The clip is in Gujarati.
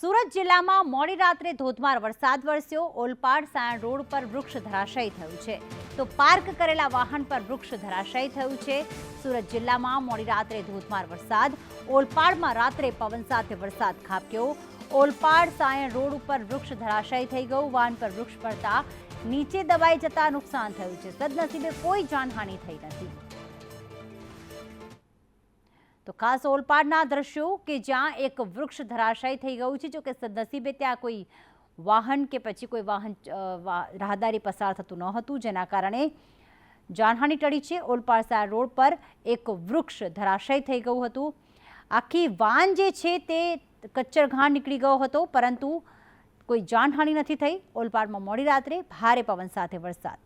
સુરત જિલ્લામાં મોડી રાત્રે ધોધમાર વરસાદ વરસ્યો. ઓલપાડ, સાયણ રોડ પર વૃક્ષ ધરાશયી થયું છે. તો પાર્ક કરેલા વાહન પર વૃક્ષ ધરાશયી થયું છે. સુરત જિલ્લામાં મોડી રાત્રે ધોધમાર વરસાદ. ઓલપાડમાં રાત્રે પવન સાથે વરસાદ ખાબક્યો. ઓલપાડ, સાયણ રોડ ઉપર વૃક્ષ ધરાશયી થઈ ગયું. વાહન પર વૃક્ષ પડતા નીચે દબાઈ જતા નુકસાન થયું છે. સદનસીબે કોઈ જાનહાનિ થઈ નથી. તો ખાસ ઓલપાડના દ્રશ્યો કે જ્યાં એક વૃક્ષ ધરાશાયી થઈ ગયું છે, જો કે સદનસીબે ત્યાં કોઈ વાહન કે પછી કોઈ વાહન રાહદારી પસાર થતું ન હતું જેના કારણે જાનહાનિ ટળી છે. ઓલપાડસા રોડ પર એક વૃક્ષ ધરાશય થઈ ગયું હતું. આખી વાન જે છે તે કચ્ચરઘાણ નીકળી ગયો હતો, પરંતુ કોઈ જાનહાનિ નથી થઈ. ઓલપાડમાં મોડી રાત્રે ભારે પવન સાથે વરસાદ.